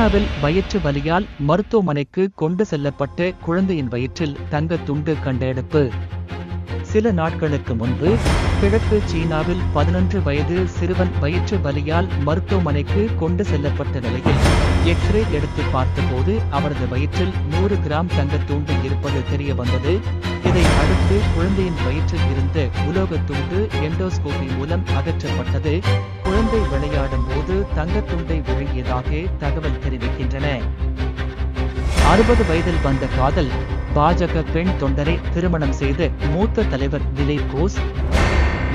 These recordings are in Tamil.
பூங்காவில் வயிற்று வலியால் மருத்துவமனைக்கு கொண்டு செல்லப்பட்ட குழந்தையின் வயிற்றில் தங்க துண்டு கண்டெடுப்பு. சில நாட்களுக்கு முன்பு கிழக்கு சீனாவில் பதினொன்று வயது சிறுவன் வயிற்று வலியால் மருத்துவமனைக்கு கொண்டு செல்லப்பட்ட நிலையில் எக்ஸ்ரே எடுத்து பார்த்தபோது அவரது வயிற்றில் நூறு கிராம் தங்கத் துண்டு இருப்பது தெரிய வந்தது. இதை அடுத்து குழந்தையின் வயிற்றில் இருந்த உலோகத் துண்டு எண்டோஸ்கோபி மூலம் அகற்றப்பட்டது. குழந்தை விளையாடும் போது தங்கத்துண்டை விழுங்கியதாக தகவல் தெரிவிக்கின்றன. அறுபது வயதில் வந்த காதல் பாஜக பெண் தொண்டரை திருமணம் செய்து மூத்த தலைவர் திலீப் கோஸ்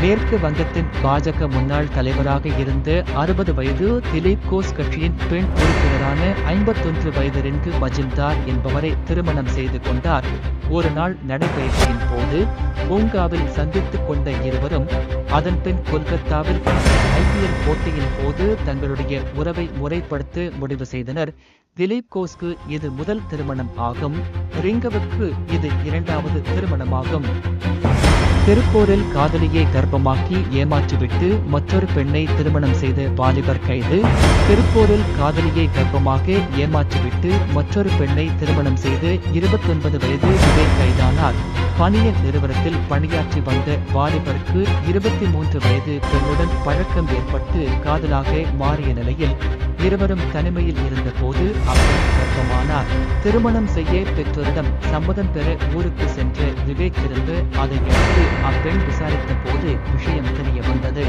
மேற்கு வங்கத்தின் பாஜக முன்னாள் தலைவராக இருந்த அறுபது வயது திலீப் கோஸ் கட்சியின் பெண் உறுப்பினரான ஐம்பத்தொன்று வயது ரென்கு மஜில்தார் என்பவரை திருமணம் செய்து கொண்டார். ஒரு நாள் நடைபயிற்சியின் போது பூங்காவில் சந்தித்துக் கொண்ட இருவரும் அதன்பின் கொல்கத்தாவில் ஐபிஎல் போட்டியின் போது தங்களுடைய உறவை முறைப்படுத்த முடிவு செய்தனர். திலீப் கோஸ்க்கு இது முதல் திருமணம் ஆகும். ரிங்கவுக்கு இது இரண்டாவது திருமணமாகும். திருப்பூரில் காதலியை கர்ப்பமாக்கி ஏமாற்றிவிட்டு மற்றொரு பெண்ணை திருமணம் செய்த வாலிபர் கைது. திருப்பூரில் காதலியை கர்ப்பமாக ஏமாற்றிவிட்டு மற்றொரு பெண்ணை திருமணம் செய்து இருபத்தொன்பது வயது விவேக் கைதானார். பணியர் நிறுவனத்தில் பணியாற்றி வந்த வாலிபருக்கு இருபத்தி மூன்று வயது பெண்ணுடன் பழக்கம் ஏற்பட்டு காதலாக மாறிய நிலையில் இருவரும் தனிமையில் இருந்தபோது ஆனால் திருமணம் செய்ய பெற்றோரிடம் சம்மதம் பெற ஊருக்கு சென்று விவேக் இருந்து அதை எடுத்து அப்பெண் விசாரித்த போது விஷயம் தெரிய வந்தது.